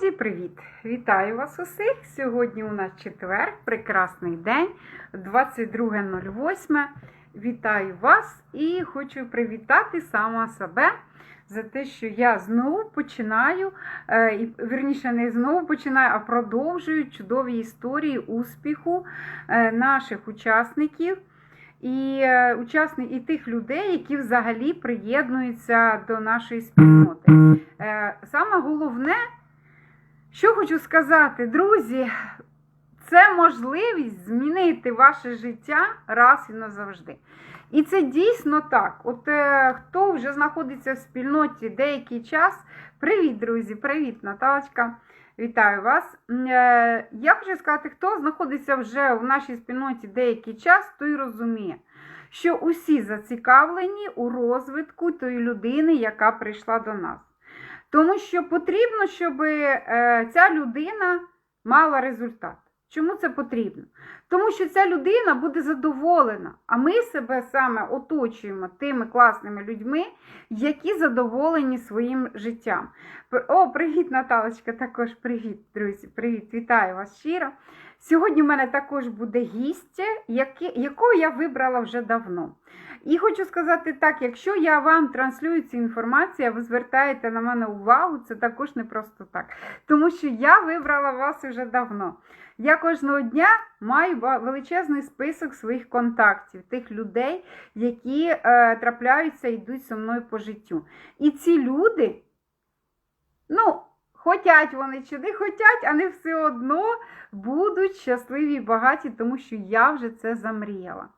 Друзі, привіт! Вітаю вас усіх! Сьогодні у нас четвер, прекрасний день, 22.08. Вітаю вас і хочу привітати сама себе за те, що я знову починаю, е, і, вірніше, не знову починаю, а продовжую чудові історії успіху е, наших учасників. І е, учасни, і тих людей, які взагалі приєднуються до нашої спільноти. Саме головне, що хочу сказати, друзі, це можливість змінити ваше життя раз і назавжди. І це дійсно так. От е, хто вже знаходиться в спільноті деякий час. Привіт, друзі! Привіт, Наталочка! Вітаю вас. Е, Я хочу сказати, хто знаходиться вже в нашій спільноті деякий час, той розуміє, що усі зацікавлені у розвитку тої людини, яка прийшла до нас. Тому що потрібно, щоб е, ця людина мала результат. Чому це потрібно? Тому що ця людина буде задоволена, а ми себе саме оточуємо тими класними людьми, які задоволені своїм життям. О, привіт, Наталочка, також привіт, друзі. Привіт, вітаю вас щиро. Сьогодні в мене також буде гість, якого я вибрала вже давно. І хочу сказати так: якщо я вам транслюю цю інформацію, ви звертаєте на мене увагу, це також не просто так. Тому що я вибрала вас вже давно. Я кожного дня маю величезний список своїх контактів, тих людей, які е, трапляються йдуть зі мною по життю. І ці люди, ну, хотять вони чи не хотять, не все одно будуть щасливі і багаті, тому що я вже це замріяла.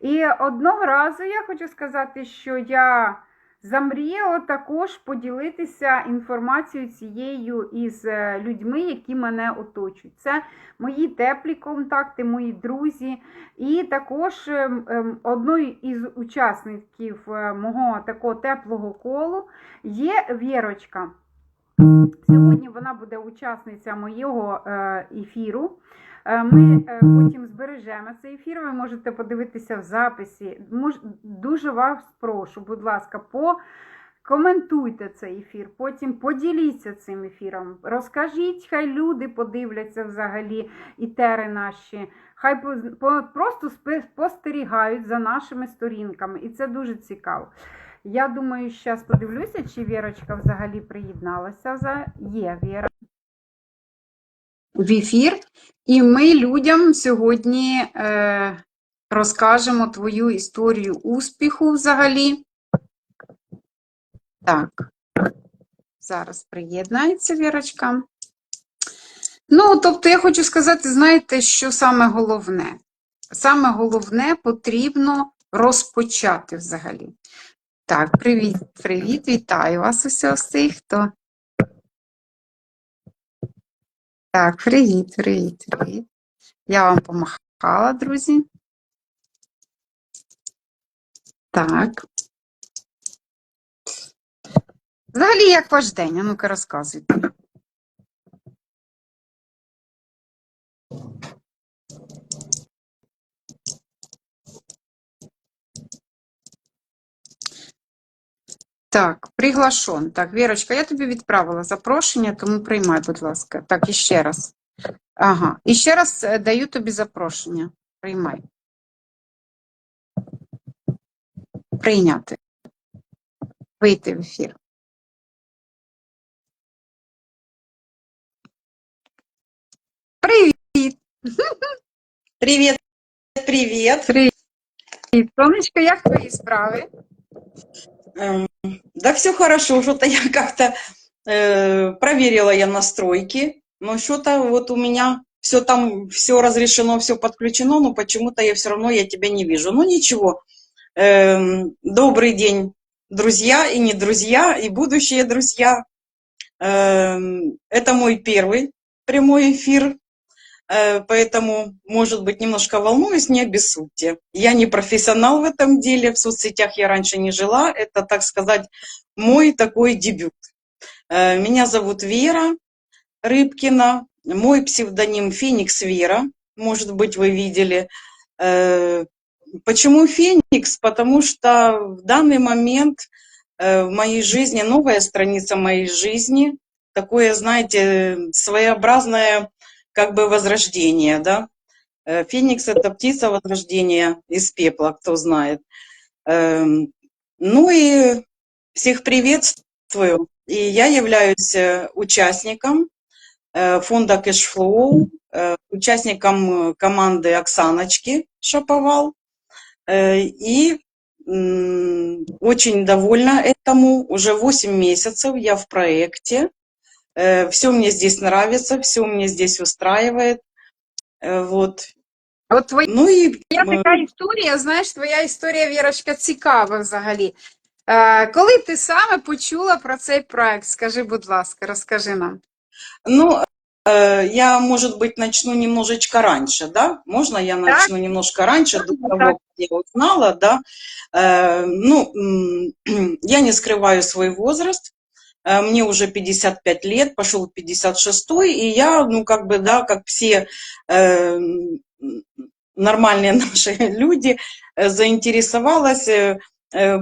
І одного разу я хочу сказати, що я замріяла також поділитися інформацією цією із е, людьми, які мене оточують. Це мої теплі контакти, мої друзі. І також ем, ем, одною із учасників е, мого такого теплого колу є Вірочка. Сьогодні вона буде учасниця моєго е, ефіру. Е, Ми е, потім збережемо цей ефір. Ви можете подивитися в записі. Дуже вас прошу, будь ласка, покоментуйте цей ефір, потім поділіться цим ефіром. Розкажіть, хай люди подивляться взагалі ітери наші. Хай по- просто спостерігають за нашими сторінками, і це дуже цікаво. Я думаю, зараз подивлюся, чи Вірочка взагалі приєдналася. За... Є Віра. В ефір. І ми людям сьогодні е, розкажемо твою історію успіху взагалі. Так, зараз приєднається Вірочка. Ну, тобто, я хочу сказати, знаєте, що саме головне? Саме головне потрібно розпочати взагалі. Так, привіт, привіт, вітаю вас усіх всіх, хто. Так, привіт, привіт, привіт. Я вам помахала, друзі. Так. Взагалі, як ваш день? Ну-ка розказуйте. Так, приглашен. Так, Вірочка, я тобі відправила запрошення, тому приймай, будь ласка. Так, і ще раз. Ага, і ще раз е, даю тобі запрошення. Приймай. Прийняти. Вийти в ефір. Привіт! Привет, привет. Привіт! Сонечко, як твої справи? Эм, Да все хорошо, что-то я как-то э, проверила я настройки, но что-то вот у меня все там, все разрешено, все подключено, но почему-то я все равно я тебя не вижу. Ну ничего. Эм, Добрый день, друзья и не друзья, и будущие друзья. Эм, Это мой первый прямой эфир, поэтому, может быть, немножко волнуюсь, не обессудьте. Я не профессионал в этом деле, в соцсетях я раньше не жила, это, так сказать, мой такой дебют. Э, Меня зовут Вера Рыбкина, мой псевдоним Феникс Вера, может быть, вы видели. Э, Почему Феникс? Потому что в данный момент э, в моей жизни, новая страница моей жизни, такое, знаете, своеобразное как бы возрождение, да. Э, Феникс – это птица возрождения из пепла, кто знает. Эм, Ну и всех приветствую. И я являюсь э, участником э, фонда э, участником команды Оксаночки Шаповал. И очень довольна этому. Уже 8 месяцев я в проекте. Все мне здесь нравится, все мне здесь устраивает. Э, Вот. От твоя Ну и така історія, знаєш, твоя історія, Вірочка, цікава взагалі. Е, коли ти саме почула про цей проект? Скажи, будь ласка, розкажи нам. Ну, э, я, может быть, начну немножечко раньше, да? Можно я начну немножко раньше, до Так. того, как я узнала, да? Э, Ну, м, я не скрываю свой возраст. Э, Мне уже 55 лет, пошел 56 и я, ну, как бы, да, как все э, нормальные наши люди, э, заинтересовалась э,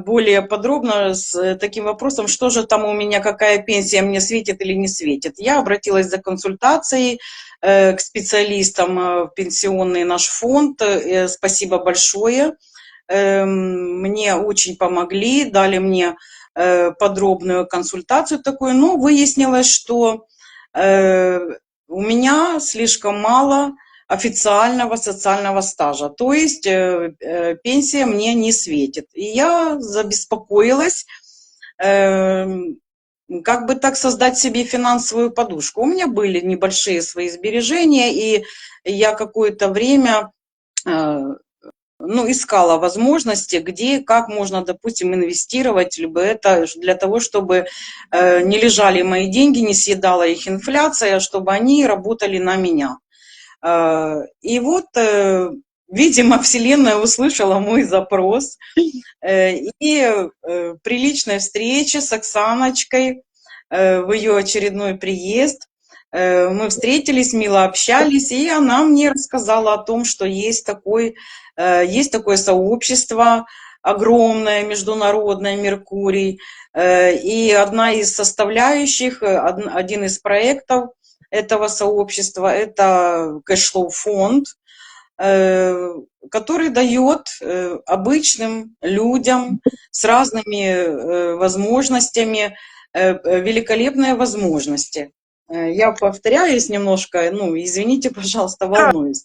более подробно с таким вопросом, что же там у меня, какая пенсия мне светит или не светит. Я обратилась за консультацией к специалистам в пенсионный наш фонд. Спасибо большое. Эм, Мне очень помогли, дали мне подробную консультацию такую. Но выяснилось, что э, у меня слишком мало официального социального стажа. То есть э, э, пенсия мне не светит. И я забеспокоилась, как бы так создать себе финансовую подушку. У меня были небольшие свои сбережения, и я какое-то время э, ну, искала возможности, где, как можно, допустим, инвестировать, либо это для того, чтобы э, не лежали мои деньги, не съедала их инфляция, чтобы они работали на меня. Э, И вот, э, видимо, Вселенная услышала мой запрос. Э, И э, при личной встрече с Оксаночкой э, в ее очередной приезд э, мы встретились, мило общались, и она мне рассказала о том, что есть, такой, есть такое сообщество огромное, международное, Меркурий, Э, и одна из составляющих, э, од- один из проектов этого сообщества – это кэшфлоу фонд, э, который дает э, обычным людям с разными э, возможностями э, э, великолепные возможности. Э, Я повторяюсь немножко, ну, извините, пожалуйста, волнуюсь.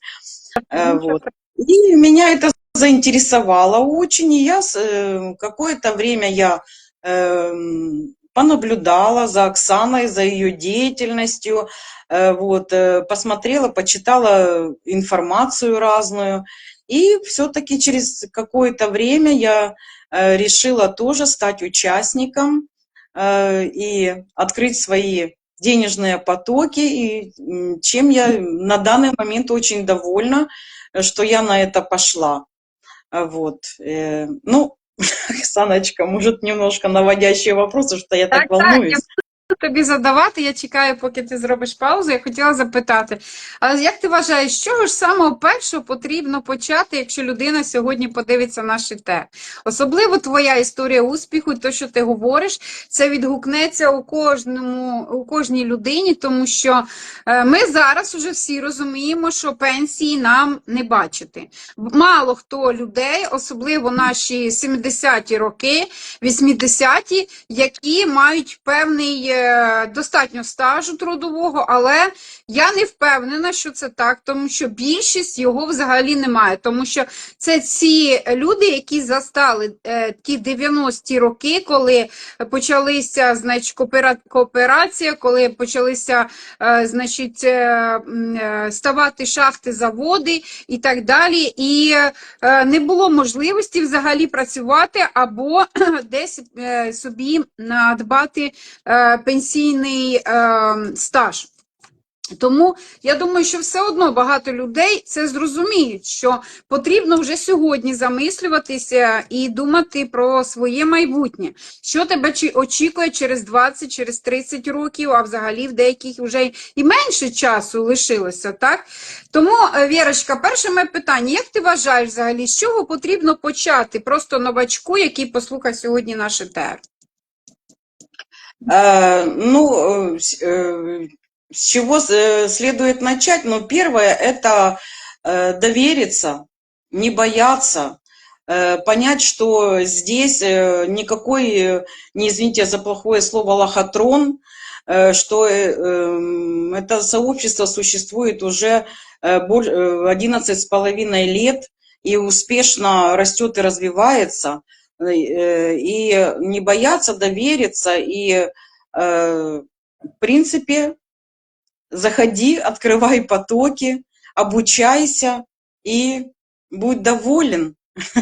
Э, Вот. И меня это заинтересовало очень, и я э, какое-то время я эм, понаблюдала за Оксаной, за ее деятельностью, э, вот, э, посмотрела, почитала информацию разную, и все-таки через какое-то время я решила тоже стать участником и открыть свои денежные потоки, и чем я на данный момент очень довольна, что я на это пошла. А Вот. э, Ну, Саночка, может, немножко наводящие вопросы, что я так, Так, так, волнуюсь. буду тобі задавати. Я чекаю, поки ти зробиш паузу. Я хотіла запитати. Але як ти вважаєш, чого ж самого першого потрібно почати, якщо людина сьогодні подивиться наш ТЕ? Особливо твоя історія успіху, і те, що ти говориш, це відгукнеться у кожному, у кожній людині, тому що е, ми зараз уже всі розуміємо, що пенсії нам не бачити. Мало хто людей, особливо наші 70-ті роки, 80-ті, які мають певний е, достатньо стажу трудового, але я не впевнена, що це так, тому що більшість його взагалі немає. Тому що це ці люди, які застали е, ті 90-ті роки, коли почалися значить, коопера- кооперація, коли почалися е, значить, е, е, ставати шахти, заводи і так далі. І е, не було можливості взагалі працювати або десь е, собі надбати е, пенсійний е, стаж. Тому я думаю, що все одно багато людей це зрозуміють, що потрібно вже сьогодні замислюватися і думати про своє майбутнє. Що тебе очікує через 20, через 30 років, а взагалі в деяких вже і менше часу лишилося, так? Тому, е, Вірочка, перше моє питання: як ти вважаєш взагалі, з чого потрібно почати просто новачку, який послухає сьогодні наш етер? Э, Ну, э, с э, с чего следует начать? Ну, первое- это, довериться, не бояться, понять, что здесь, никакой, не извините за плохое слово, лохотрон, что, эм, это сообщество существует уже, э, боль э, 11 с половиной лет и успешно растет и развивается. Э, и не бояться, довериться и, э, в принципе, заходи, открывай потоки, обучайся и будь доволен.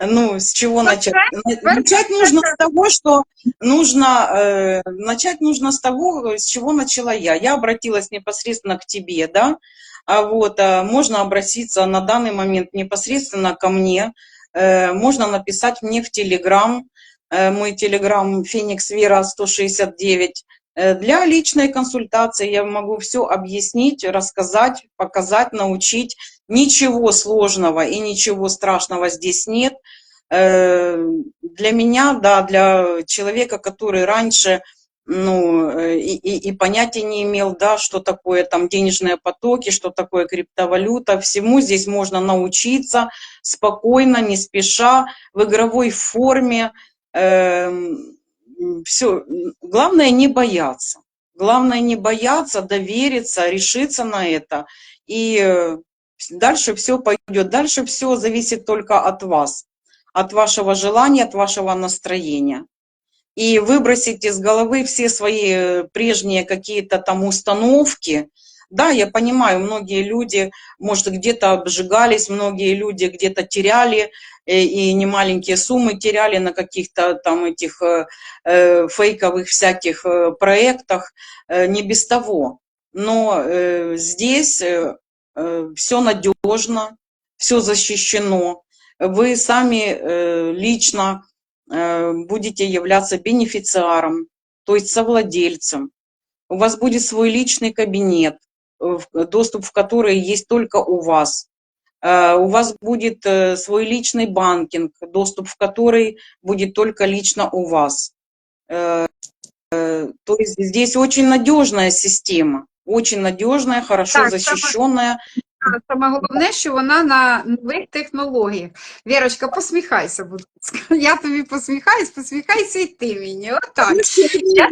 Ну, с чего начать? На- Начать нужно с того, что нужно, э, начать нужно с того, с чего начала я. Я обратилась непосредственно к тебе, да, а вот, а можно обратиться на данный момент непосредственно ко мне, можно написать мне в Телеграм, Э, мой Телеграм Феникс Вера 169. Э, Для личной консультации я могу все объяснить, рассказать, показать, научить. Ничего сложного и ничего страшного здесь нет. Э, Для меня, да, для человека, который раньше ну, э, и, и, и понятия не имел, да, что такое там денежные потоки, что такое криптовалюта, всему здесь можно научиться спокойно, не спеша, в игровой форме, все, главное не бояться. Главное не бояться, довериться, решиться на это. И э, дальше все пойдет. Дальше все зависит только от вас, от вашего желания, от вашего настроения. И выбросить из головы все свои прежние какие-то там установки. Да, я понимаю, многие люди, может, где-то обжигались, многие люди где-то теряли э, и немаленькие суммы теряли на каких-то там этих э, э, фейковых всяких проектах, не без того. Но здесь все надежно, все защищено. Вы сами лично будете являться бенефициаром, то есть совладельцем. У вас будет свой личный кабинет, э, доступ в который есть только у вас. Э, У вас будет э, свой личный банкинг, доступ в который будет только лично у вас. Э, э, То есть здесь очень надежная система, очень надежная, хорошо Так, защищенная. Саме головне, що вона на нових технологіях. Вірочка, посміхайся, будь ласка. Я тобі посміхаюсь, посміхайся і ти мені. Отак. Я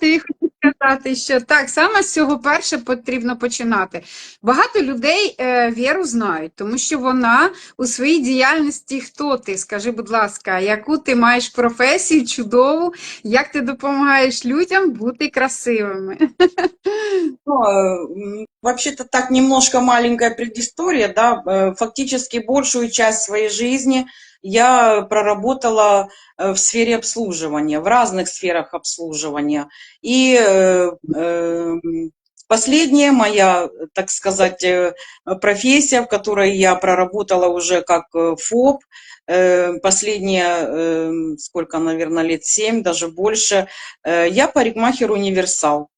тобі хочу сказати, що так, саме з цього перше потрібно починати. Багато людей е, віру знають, тому що вона у своїй діяльності хто ти? Скажи, будь ласка, яку ти маєш професію чудову, як ти допомагаєш людям бути красивими? Ну, э, м, Вообще-то так немножко маленькая предыстория, да, э, фактически большую часть своей жизни я проработала э, в сфере обслуживания, в разных сферах обслуживания. И э, э, последняя моя, так сказать, э, профессия, в которой я проработала уже как ФОП, последние, э, сколько, наверное, лет семь, даже больше, я парикмахер-универсал.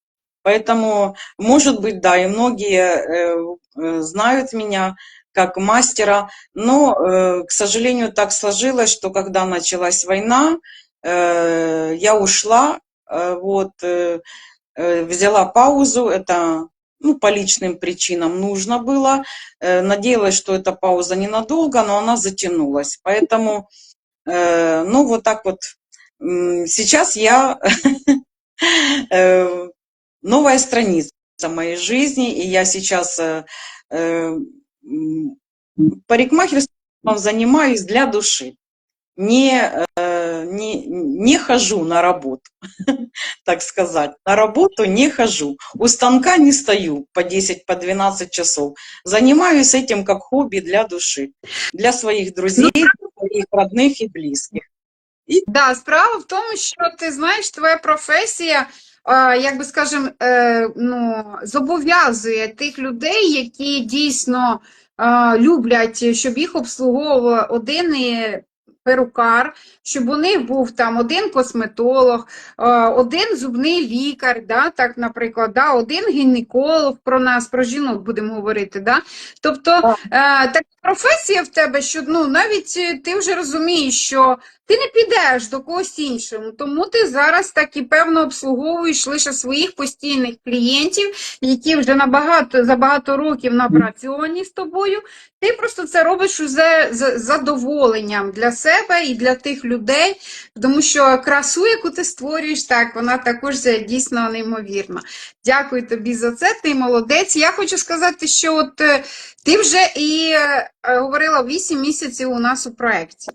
Поэтому, может быть, да, и многие знают меня как мастера, но, э, к сожалению, так сложилось, что когда началась война, э, я ушла, э, вот, взяла паузу, это ну, по личным причинам нужно было. Надеялась, что эта пауза ненадолго, но она затянулась. Поэтому, ну, вот так вот. Сейчас я новая страница моей жизни, и я сейчас парикмахерством занимаюсь для души. Не, э, не, не хожу на работу, так сказать. На работу не хожу. У станка не стою по 10, по 12 часов. Занимаюсь этим как хобби для души, для своих друзей, своих родных и близких. Да, справа в тому, що ти знаєш, твоя професія, а, як би скажем, е, ну, зобов'язує тих людей, які дійсно люблять, щоб їх обслуговував один і перукар, щоб у них був там один косметолог, один зубний лікар, да, так, наприклад, да, один гінеколог про нас, про жінок будемо говорити. Да? Тобто Так. е, така професія в тебе, що ну, навіть е, ти вже розумієш, що ти не підеш до когось іншому, тому ти зараз так і певно обслуговуєш лише своїх постійних клієнтів, які вже набагато за багато років напрацьовані з тобою. Ти просто це робиш уже з задоволенням для себе і для тих людей, тому що красу, яку ти створюєш, так вона також дійсно неймовірна. Дякую тобі за це. Ти молодець. Я хочу сказати, що от е, ти вже і е, говорила 8 місяців у нас у проєкті.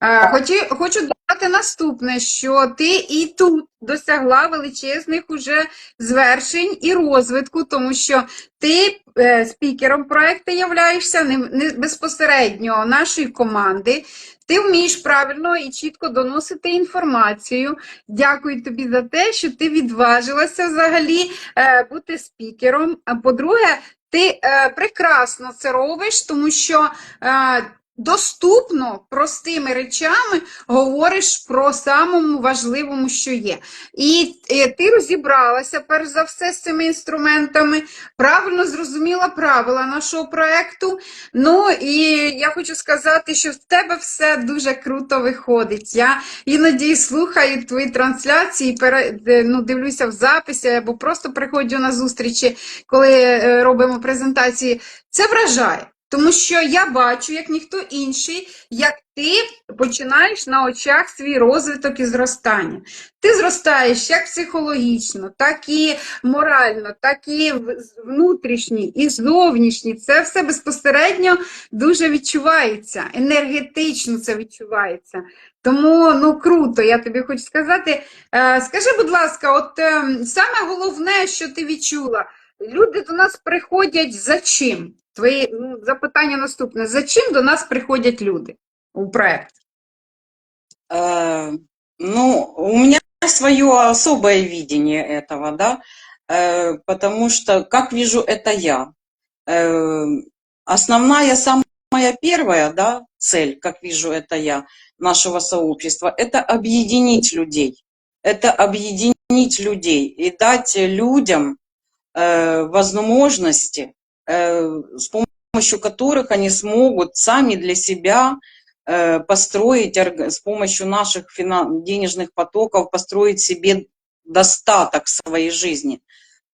Хочу, хочу додати наступне, що ти і тут досягла величезних уже звершень і розвитку, тому що ти е, спікером проекту являєшся не, не безпосередньо нашої команди. Ти вмієш правильно і чітко доносити інформацію. Дякую тобі за те, що ти відважилася взагалі е, бути спікером. А по-друге, ти е, прекрасно це робиш, тому що доступно простими речами говориш про самому важливому, що є. І е, ти розібралася перш за все з цими інструментами, правильно зрозуміла правила нашого проекту. Ну і я хочу сказати, що в тебе все дуже круто виходить. Я іноді слухаю твої трансляції, ну, дивлюся в записі або просто приходжу на зустрічі, коли е, робимо презентації. Це вражає. Тому що я бачу, як ніхто інший, як ти починаєш на очах свій розвиток і зростання. Ти зростаєш як психологічно, так і морально, так і в- внутрішній, і зовнішній. Це все безпосередньо дуже відчувається, енергетично це відчувається. Тому ну круто, я тобі хочу сказати. Е, скажи, будь ласка, от е, саме головне, що ти відчула, люди до нас приходять за чим? Твої ну, запитання наступне: за до нас приходять люди у проект? Э, Ну, у меня свое особое видение этого, да, э, потому что, как вижу это я, э, основная, самая первая, да, цель, как вижу это я, нашего сообщества, это объединить людей. Это объединить людей и дать людям э, возможности, с помощью которых они смогут сами для себя э, построить с помощью наших денежных потоков, построить себе достаток в своей жизни.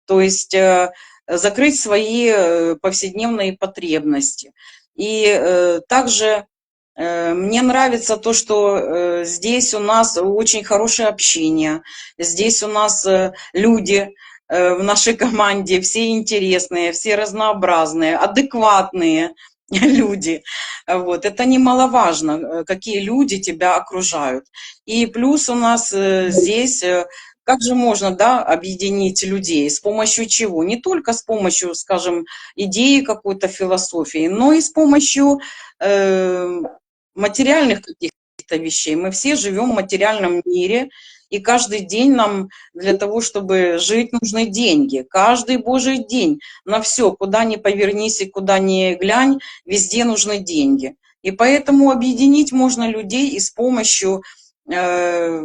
То есть э, закрыть свои э, повседневные потребности. И э, также э, мне нравится то, что э, здесь у нас очень хорошее общение, здесь у нас э, люди э, в нашей команде, все интересные, все разнообразные, адекватные люди. Вот. Это немаловажно, э, какие люди тебя окружают. И плюс у нас э, здесь, э, как же можно да, объединить людей, с помощью чего? Не только с помощью, скажем, идеи какой-то философии, но и с помощью э, материальных каких-то вещей. Мы все живем в материальном мире, и каждый день нам для того, чтобы жить, нужны деньги. Каждый божий день на все, куда ни повернись и куда ни глянь, везде нужны деньги. И поэтому объединить можно людей и с помощью, э,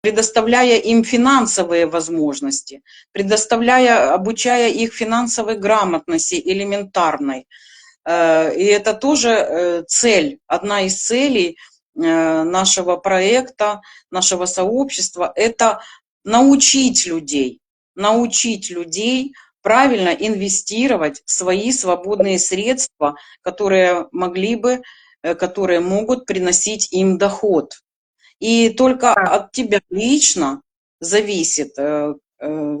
предоставляя им финансовые возможности, предоставляя, обучая их финансовой грамотности элементарной. Э, И это тоже э, цель, одна из целей нашего проекта, нашего сообщества, это научить людей, научить людей правильно инвестировать свои свободные средства, которые могли бы, э, которые могут приносить им доход. И только от тебя лично зависит, э, э,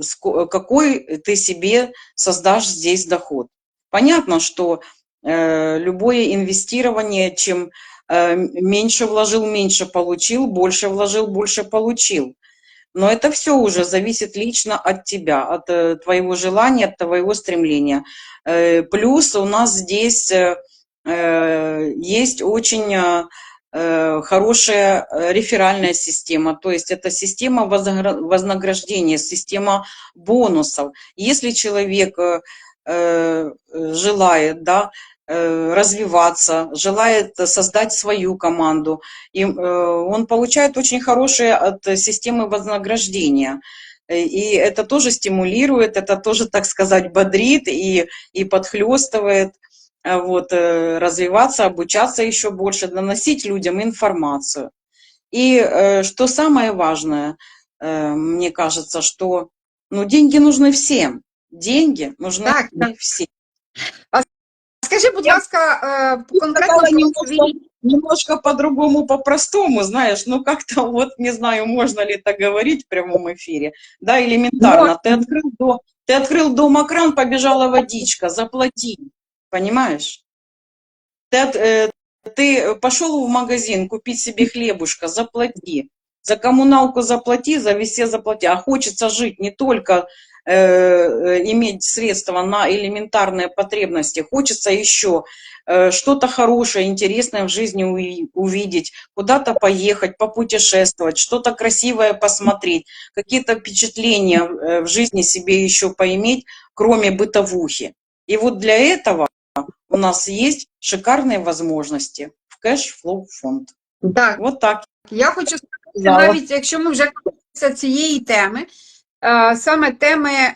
какой ты себе создашь здесь доход. Понятно, что э, любое инвестирование, чем э, меньше вложил, меньше получил, больше вложил, больше получил. Но это все уже зависит лично от тебя, от э, твоего желания, от твоего стремления. Э, Плюс у нас здесь э, э, есть очень э, э, хорошая э, реферальная система, то есть это система вознаграждения, система бонусов. Если человек э, э, желает, да, э, развиваться, желает создать свою команду, и э, он получает очень хорошие от э, системы вознаграждения. Э, И это тоже стимулирует, это тоже, так сказать, бодрит и, и подхлестывает. э, вот, э, развиваться, обучаться еще больше, доносить людям информацию. И э, что самое важное, э, мне кажется, что ну, деньги нужны всем. Деньги нужны так. всем. Скажи, будь Я ласка, конкретно немножко, немножко по-другому, по-простому, знаешь, ну как-то вот, не знаю, можно ли это говорить в прямом эфире, да, элементарно. Ты открыл, до, ты открыл дома-кран, побежала водичка, заплати, понимаешь? Ты, э, ты пошел в магазин купить себе хлебушка, заплати. За коммуналку заплати, за везде заплати. А хочется жить не только э, э, иметь средства на элементарные потребности, хочется еще э, что-то хорошее, интересное в жизни уи- увидеть, куда-то поехать, попутешествовать, что-то красивое посмотреть, какие-то впечатления э, в жизни себе еще поиметь, кроме бытовухи. И вот для этого у нас есть шикарные возможности в кэш-флоу фонд. так. Вот так. Я хочу сказати, сказала. навіть якщо ми вже торкнулися цієї теми, е, саме теми е,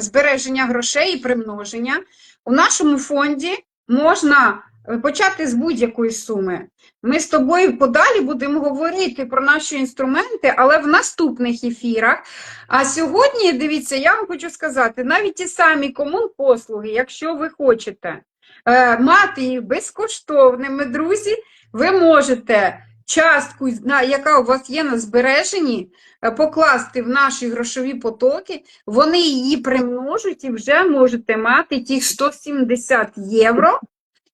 збереження грошей і примноження, у нашому фонді можна е, почати з будь-якої суми. Ми з тобою подалі будемо говорити про наші інструменти, але в наступних ефірах. А сьогодні, дивіться, я вам хочу сказати, навіть ті самі комунпослуги, якщо ви хочете е, мати їх безкоштовними, друзі, ви можете частку, яка у вас є на збереженні, е, покласти в наші грошові потоки, вони її примножать і вже можете мати тих 170 євро.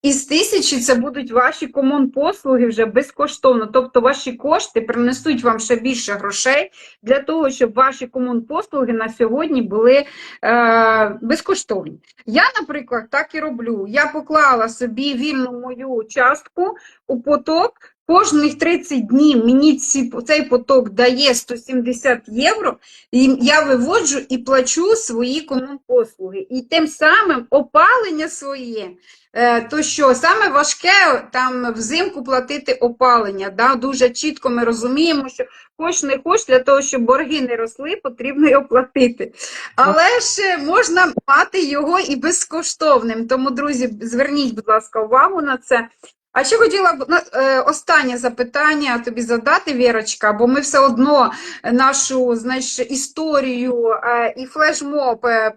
І з тисячі це будуть ваші комунпослуги вже безкоштовно. Тобто ваші кошти принесуть вам ще більше грошей для того, щоб ваші комунпослуги на сьогодні були е, безкоштовні. Я, наприклад, так і роблю. Я поклала собі вільну мою частку у поток. Кожних 30 днів мені ці, цей поток дає 170 євро, і я виводжу і плачу свої комунпослуги. І тим самим опалення своє, е, то що саме важке там взимку платити опалення. Да? Дуже чітко ми розуміємо, що хоч не хоч, для того, щоб борги не росли, потрібно його платити. Але ж можна мати його і безкоштовним. Тому, друзі, зверніть, будь ласка, увагу на це. А ще хотіла б е, останнє запитання тобі задати, Вірочка, бо ми все одно нашу знаєш, історію е, і флешмоб е,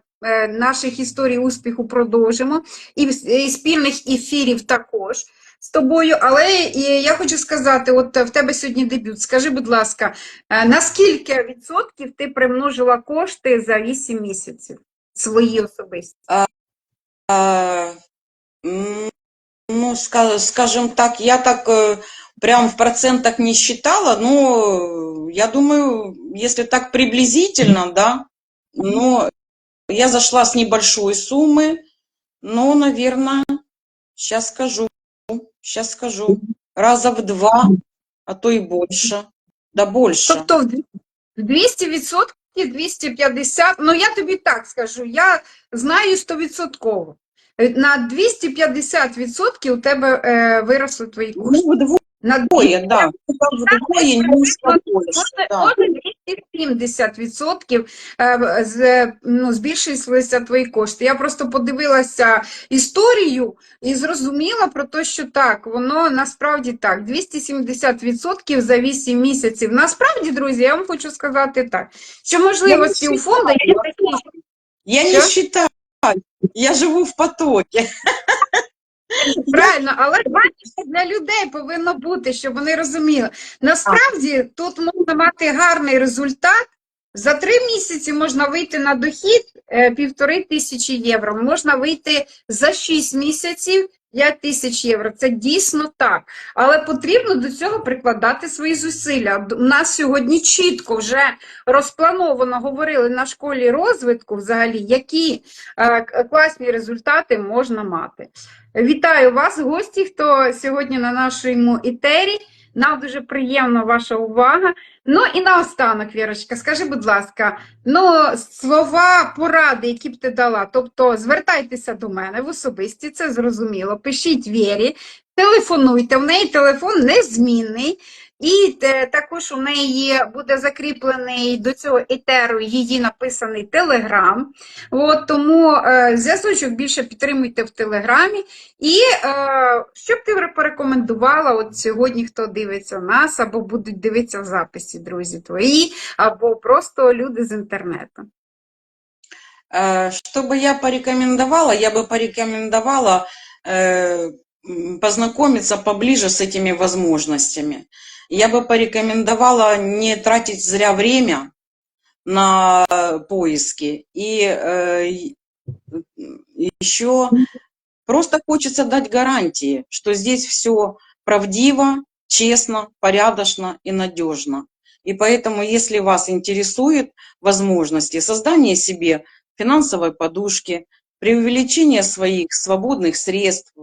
наших історій успіху продовжимо, і, спільних ефірів також з тобою. Але я хочу сказати: от в тебе сьогодні дебют. Скажи, будь ласка, на скільки відсотків ти примножила кошти за 8 місяців свої особисті? А, м, ну, ска- скажем так, я так э, прям в процентах не считала, но я думаю, если так приблизительно, да, но я зашла с небольшой суммы, ну, наверное, сейчас скажу, сейчас скажу, раза в два, а то и больше, да больше. Тобто в дві- в 200 відсотків, 250, ну я тобі так скажу, я знаю 100%. На 250 відсотків у тебе е, виросли твої кошти. Ну, На да, это вдвое, немножко больше, Може, да. 270% е, з- ну, збільшилися твої кошти. Я просто подивилася історію і зрозуміла про те, що так, воно насправді так, 270% за 8 місяців. Насправді, друзі, я вам хочу сказати так, що можливості у фонду є такі, Я не Что? Я живу в потокі. Правильно, але бачите, для людей повинно бути, щоб вони розуміли. Насправді тут можна мати гарний результат. За три місяці можна вийти на дохід е, півтори тисячі євро. Можна вийти за шість місяців 5 тисяч євро. Це дійсно так. Але потрібно до цього прикладати свої зусилля. У нас сьогодні чітко вже розплановано говорили на школі розвитку, взагалі, які е, класні результати можна мати. Вітаю вас, гості, хто сьогодні на нашому етері. Нам дуже приємна ваша увага. Ну і наостанок, Вірочка, скажи, будь ласка, ну, слова поради, які б ти дала. Тобто звертайтеся до мене в особисті, це зрозуміло. Пишіть Вірі, телефонуйте. В неї телефон незмінний. І те- також у неї буде закріплений до цього етеру її написаний Телеграм. От, тому е, зв'язочок більше підтримуйте в Телеграмі. І е, що б ти порекомендувала от сьогодні, хто дивиться нас, або будуть дивитися в записі, друзі твої, або просто люди з інтернету. Э, Что бы я порекомендовала? Я бы порекомендовала э, м, познакомиться поближе с этими возможностями. Я бы порекомендовала не тратить зря время на поиски. И э, еще просто хочется дать гарантии, что здесь все правдиво, честно, порядочно и надежно. И поэтому, если вас интересует возможности создания себе финансовой подушки, при увеличении своих свободных средств,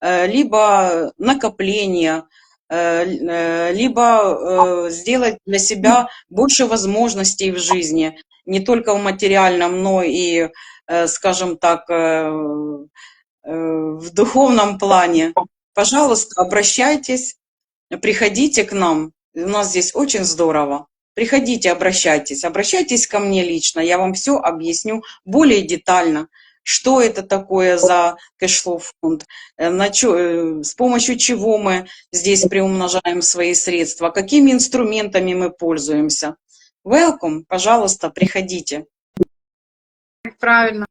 э, либо накопления, либо э, сделать для себя больше возможностей в жизни, не только в материальном, но и, э, скажем так, э, э, в духовном плане. Пожалуйста, обращайтесь, приходите к нам. У нас здесь очень здорово. Приходите, обращайтесь. Обращайтесь ко мне лично. Я вам все объясню более детально, Что это такое за кэшфлоу фонд, э, на чё- э, с помощью чего мы здесь приумножаем свои средства, какими инструментами мы пользуемся. Welcome, пожалуйста, приходите. Правильно.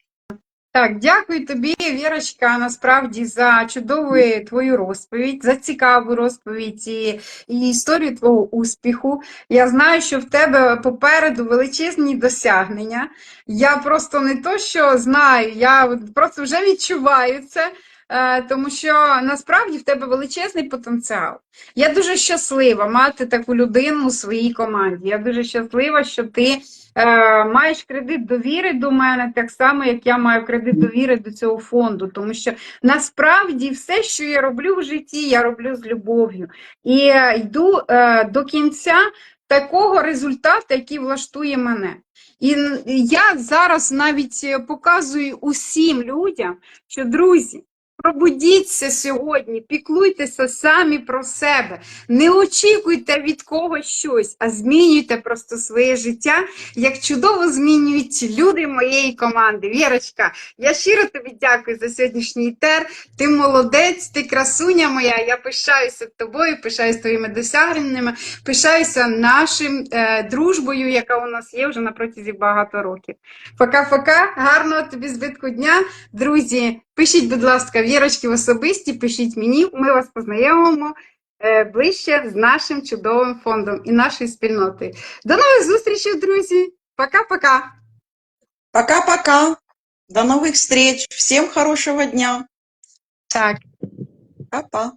Так, дякую тобі, Вірочка, насправді за чудову твою розповідь, за цікаву розповідь і, і історію твого успіху. Я знаю, що в тебе попереду величезні досягнення. Я просто не то, що знаю, я просто вже відчуваю це, е, тому що насправді в тебе величезний потенціал. Я дуже щаслива мати таку людину у своїй команді. Я дуже щаслива, що ти маєш кредит довіри до мене, так само, як я маю кредит довіри до цього фонду. Тому що насправді все, що я роблю в житті, я роблю з любов'ю. І е, йду е, до кінця такого результату, який влаштує мене. І я зараз навіть е, показую усім людям, що друзі. Пробудіться сьогодні, піклуйтеся самі про себе, не очікуйте від когось щось, а змінюйте просто своє життя, як чудово змінюють люди моєї команди. Вірочка, я щиро тобі дякую за сьогоднішній тер. Ти молодець, ти красуня моя. Я пишаюся тобою, пишаюся твоїми досягненнями, пишаюся нашим е, дружбою, яка у нас є вже на протязі багато років. Пока-пока, гарного тобі збитку дня. Друзі, пишіть, будь ласка, вірочки в особисті, пишіть мені, ми вас познайомимо е, ближче з нашим чудовим фондом і нашою спільнотою. До нових зустрічей, друзі! Пока-пока! Пока-пока. До новых встреч. Всем хорошего дня. Так. Па-па.